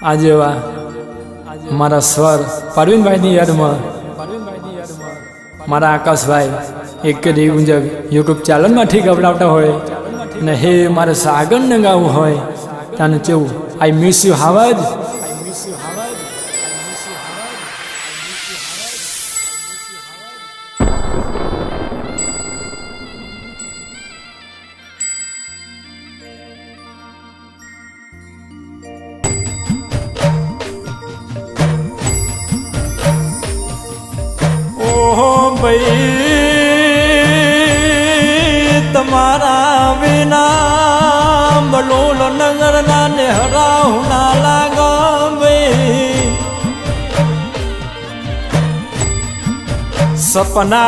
આજે જેવા મારા સ્વર પરવીનભાઈની યાદમાં, મારા આકાશભાઈ એક કદી મુજબ યુટ્યુબ ચેનલમાંથી ગવડાવતા હોય ને હે મારે સાગરને ગાવું હોય, તને કેવું આઈ મિસ યુ હાવજ. ભાઈ તમારા વિના બલોલ નગર ના નેહરા ના લાગ ભાઈ સપના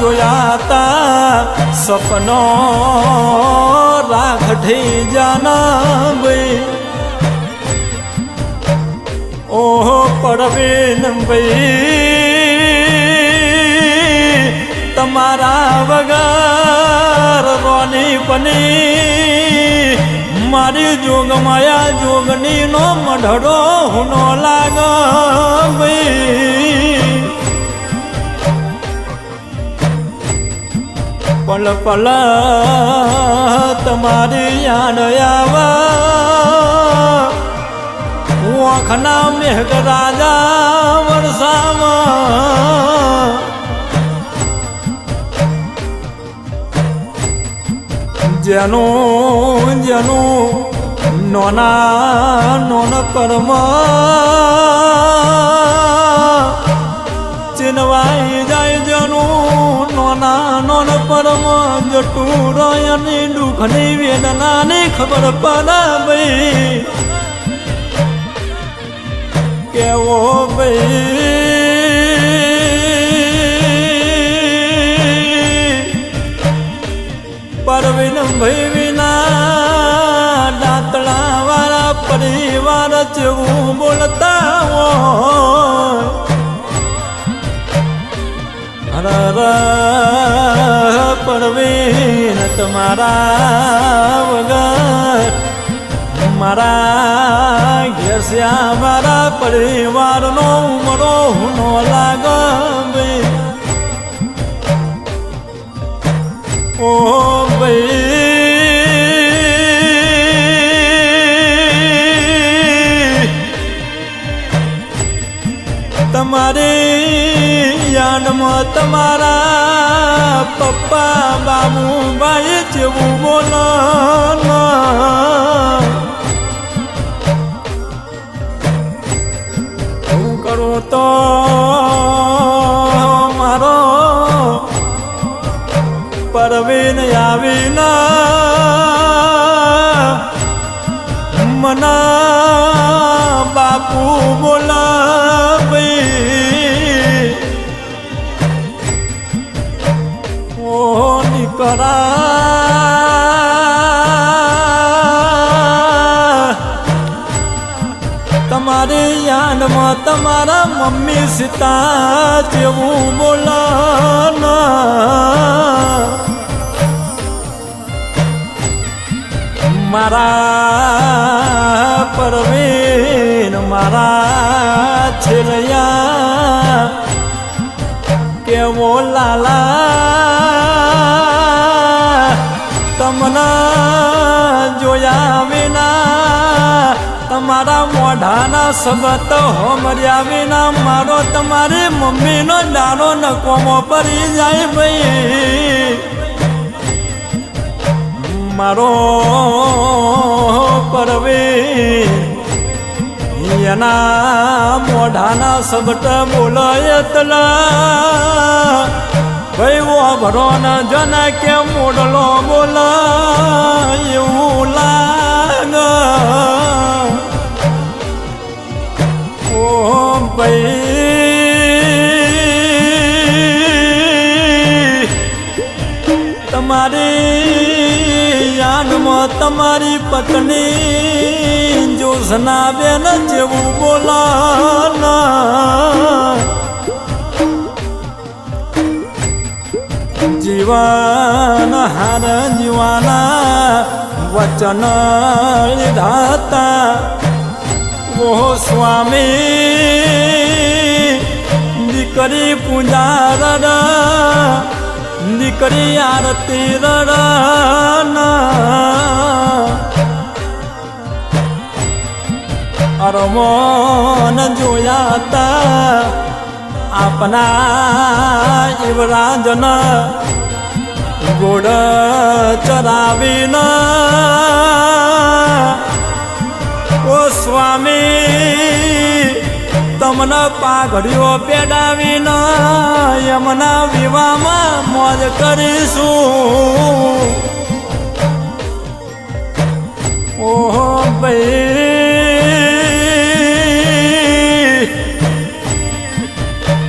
જોયા તા સપનો રાખઠી જાના ભાઈ ઓહો પડવે ભાઈ તમારા વગર રોની પની. મારી જોગ માયા જોગની નો મઢડો હુનો લાગ પલ પલ તમારી યાદ આવા. આંખના મેઘ રાજા વરસામાં જેનું જેનું નોના, નોન કર્મ ચિનવાઈ જાય જેનું, નોના, નોન પરમ. જટું રયની દુઃખની વેદનાની ખબર પડે ભાઈ કેવો ભાઈ પરિવાર જેવું બોલતા હોય હર પરવીન તમારા વગર મારા ઘેસ્યા મારા પરિવારનો ઉમરો હુનો લાગવે તમારા પપ્પા બાબુ ભાઈ જેવું બોલો તમારા મમ્મી સીતા જેવું બોલાના. મારા પરવીન મારા છેલયા કેવો લાલા તમારા મોઢાના સબત હોમર્યા વિના મારો તમારી મમ્મીનો નાનો નકોમો પડી જાય ભાઈ. મારો પરવી એના મોઢાના સબટ બોલાય તલા. ભાઈ ભરો ન જન કે મોડલો બોલા એવું લાગ તમારી પત્ની જોસના બેન જેવું બોલા જીવન હાર જીવાના વચન લીધાતા. ઓહો સ્વામી, દીકરી પૂજા દીકરી આરતી રડ અરમોન જોયા તા આપના યુવરાજન ગોડ ચરાવીને. તમને પાઘડીઓ પેડાવીને યમના વિવાહમાં મોજ કરીશું. ઓહો ભાઈ,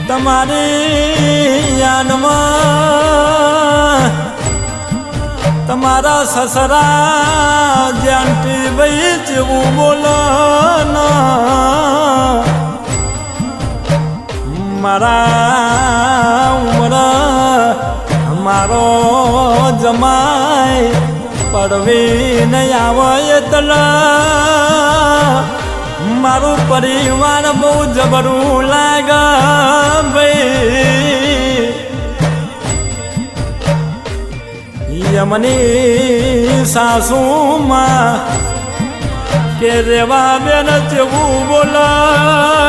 તમારી યાદમાં તમારા સસરા જાનટી ભાઈ જેવું બોલો. મારા ઉમર મારો જમાય પડવી નહીં આવે તલા. મારું પરિવાર બહુ જબરું લાગ ભાઈ. યમની સાસુમાં કે રેવા બેન જેવું બોલા.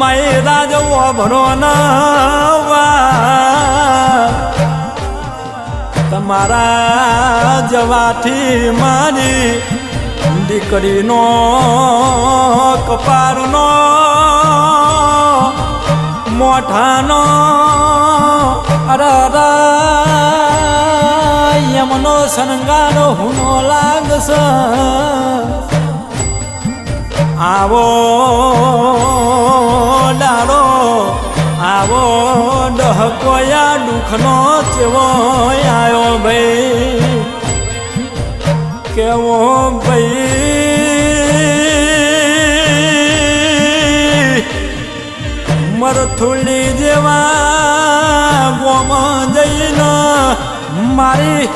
માય રાજ ભરો તમારા જવાથી મારી દીકરીનો કપારનો મોઠાનો અરર યમનો શણગારો હુનો લાગશે. આવો ડાળો આવો ડહકોયા દુઃખનો ચેવો આવ્યો ભાઈ? કેવો ભાઈ? મરથુલી જેવા ગોમ જઈને મારી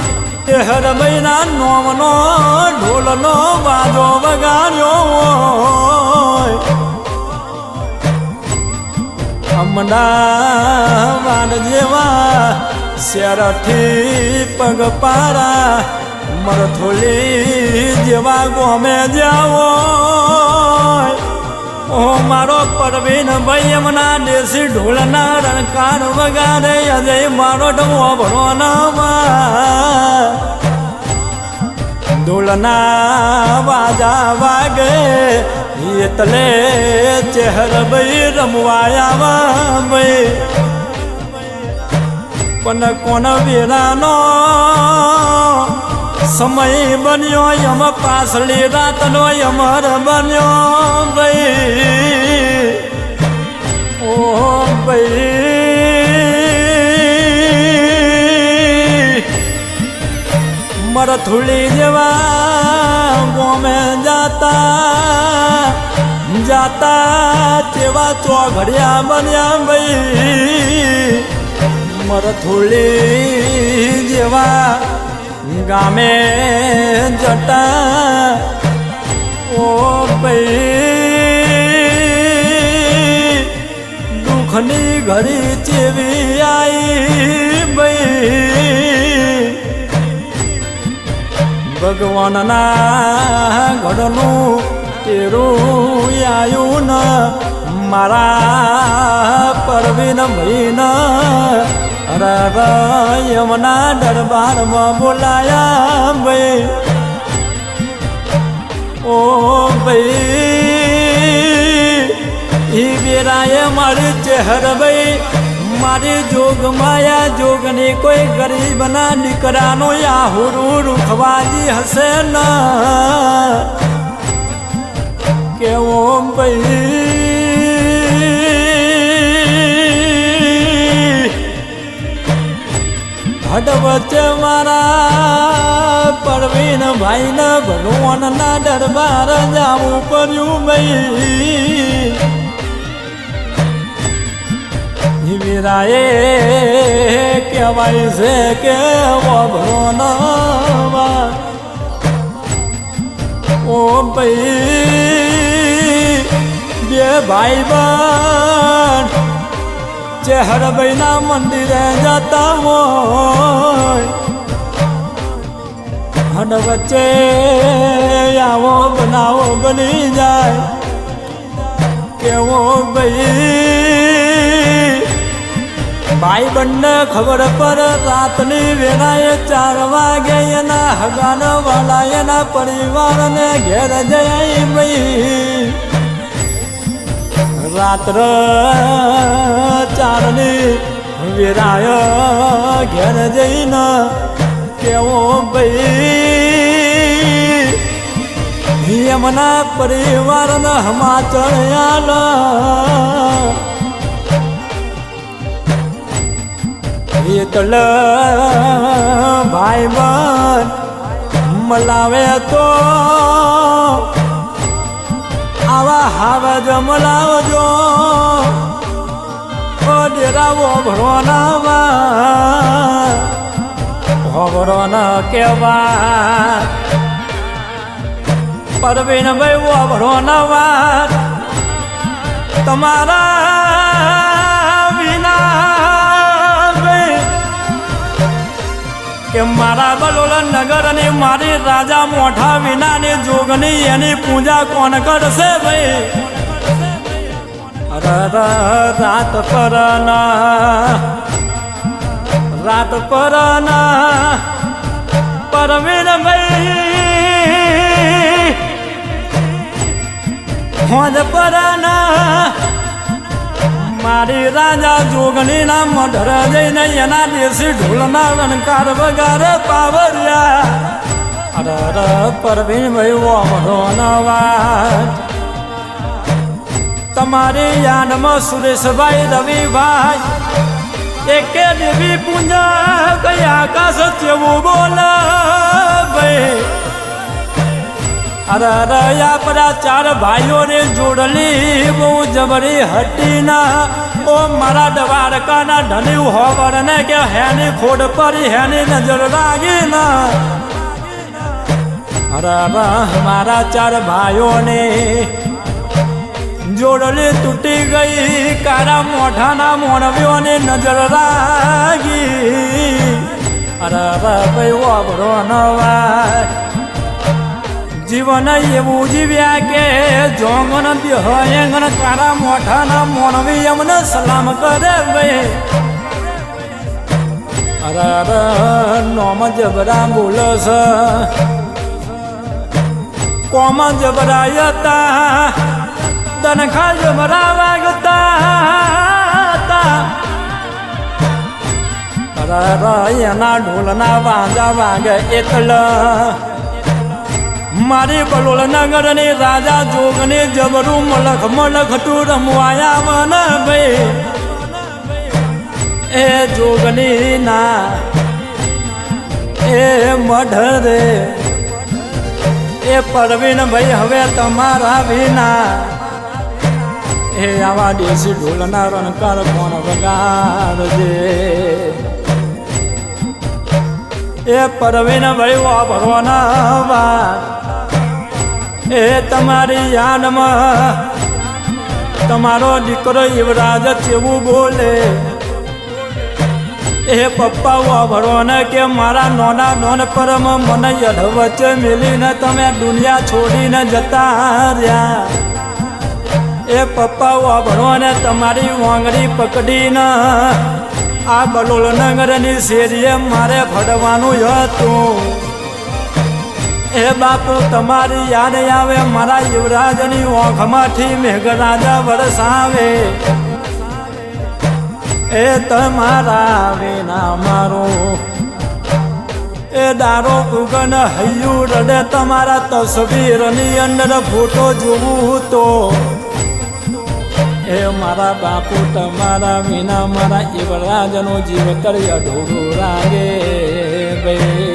તેહર મહિના નોમનો ઢોલનો બાજો વગાડ્યો અમદાવાદ જેવા શેરથી પગ પારા મરથોલી જેવા ગોમે જાવો ઓ મારો પરવીન ભાઈ, એમના દેશી ઢોલના રણકાર વગાડે અજય મારો ડમો ભરો ઢોલના વાજા વાગે એટલે ચહેર ભાઈ રમવાયા ભાઈ પણ કોણ વેરાનો સમય બન્યો, યમ પાસળી રાતનો યમર બન્યો ભાઈ. ઓ ભાઈ. મરથુલી જેવા ગોમે જાતા જાતા તેવા ચોઘડિયા બન્યા ભાઈ. મરથુલી જેવા ગામે જટા ઓ ભાઈ દુઃખની ઘડી ચેવી આઈ ભાઈ ભગવાનના ઘડનું તેરું આયું ન મારા પરવીન ભાઈન યમના દરબારમાં બોલાયા ભાઈ. ઓ ભાઈ, ઈ બેરાએ મારી ચહેર ભાઈ. મારી જોગ માયા જોગને કોઈ ગરીબના દીકરાનો યાહુરુ રૂખવાજી હશે ના. કેવો ભાઈ હડ વચ્ચે મારા પરવીન ભાઈને ભગવાનના દરબાર જાવું પડ્યું ભાઈ. વીરાએ કહેવાય છે કે નવા ઓ ભાઈ, બે ભાઈ બન ચેહરભાઈના મંદિરે જતા હોય, હન વચ્ચે આવો બનાવો બની જાય. કેવો ભાઈ? ભાઈ બંને ખબર પર રાતની વેળાએ ચાર વાગે એના હગાન વાળા એના પરિવારને ઘેર જઈ ભાઈ રાત્ર ચારની વેરાય ઘેર જઈને કેવો ભાઈ? એમના પરિવારને હમાચળ આલા. ભાઈ બન મલાવે તો આવા હાવજ જમલાવજો ઓ ડેરાવો ભરોનાવા ભરો ન કેવા પરવીન ભાઈ વો ભરોનાવા તમારા કે મારા બલોલ નગર અને મારી રાજા મોઠા વિનાની જોગની એની પૂજા કોણ કરશે ભાઈ? રાત પરના રાત પરના પરવીન ભાઈ, હોજ પરના મારી રાજા જોગણી ના મઢર જઈને એના દેશી ઢોલના રણકાર વગાર પાવર્યા. ભાઈ ઓમરો નવા તમારી યાદમાં સુરેશભાઈ રવિભાઈ, એકે દેવી પૂંજા કઈ આકાશ જેવું બોલા ભાઈ. અરે અરે, આપણા ચાર ભાઈઓને જોડલી બહુ જબરી હટી ના. ઓ, મારા દ્વારકાના ધની હોવર ને કે હેની ખોડ પરી હેની નજર લાગી ના. અરે મારા ચાર ભાઈઓને જોડલી તૂટી ગઈ, કારા મોઢાના મોણવ્યોને નજર લાગી. અરે ભાઈ વાબરો નવા જીવન એવું જીવ્યા કે જોંગન દેહયંગન કારા મોઠાના મોણવી અમને સલામ કરે અરે નોમ જબરા બોલસ કોમ જબરાયતા તનખા જબરા વાગતા. એના ઢોલના વાંજા વાગે એટલા મારી બલોળ નગરની રાજા જોગની જબરું મલખ મલખ તું રમવાયા મન ભાઈ. એ જોગની ના. એ મઢ રે. એ પરવીન ભાઈ હવે તમારા વિના. એ આવા દેશી ઢોલના રણકાર કોણ વગાડજે? એ પરવીન ભાઈ વાપરવાના વાત એ તમારી યાદમાં તમારો દીકરો યુવરાજ કેવું બોલે? એ પપ્પા વાભરો ને કે મારા નોના નોન પરમ મને વચ્ચે મિલીને તમે દુનિયા છોડીને જતા રહ્યા. એ પપ્પા વાભરો ને તમારી વાંગડી પકડીને આ બલોલ નગરની શેરીએ મારે ફડવાનું હતું. એ બાપુ, તમારી યાદ આવે, મારા યુવરાજની ઓંખમાંથી મેઘરાજા વરસાવે. એ તમારા વિના મારો. એ દારો ઉગન હૈયું રડે, તમારા તસવીરની અંદર ફોટો જોવું તો. એ મારા બાપુ, તમારા વિના મારા યુવરાજનો જીવ કરી અઢોરું રાગે ભાઈ.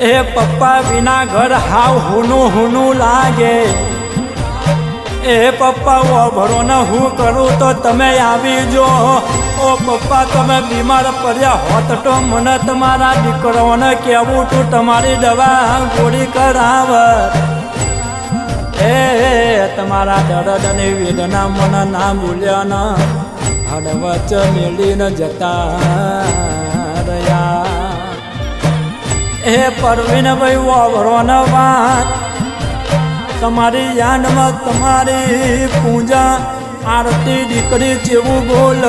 એ પપ્પા વિના ઘર હાવ હુનું હુનું લાગે. એ પપ્પા ઓભરો ને હું કરું તો તમે આવી જો. ઓ પપ્પા, તમે બીમાર પડ્યા હોત તો મને તમારા દીકરાઓને કહેવું તું, તમારી દવા ગોળી કરાવ. એ, તમારા દર્દની વેદના મને ના ભૂલ્યા ના. હડવચ મેળીને જતા. એ પરવીનભાઈ વાવરો ન વાત તમારી યાદમાં તમારી પૂજા, આરતી, દીકરી જેવું બોલ.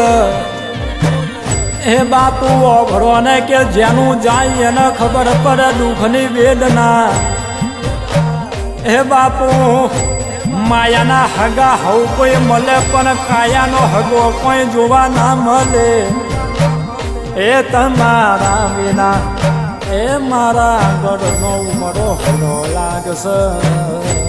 હે બાપુ ઓભરો ને કે જેનું જાય એને ખબર પડે દુઃખની વેદના. હે બાપુ, માયાના હગા હવ કોઈ મળે, પણ કાયાનો હગો કોઈ જોવા ના મળે. એ તમારા વિના એ મારા ગઢનો ઉમરો હનો લાગશે.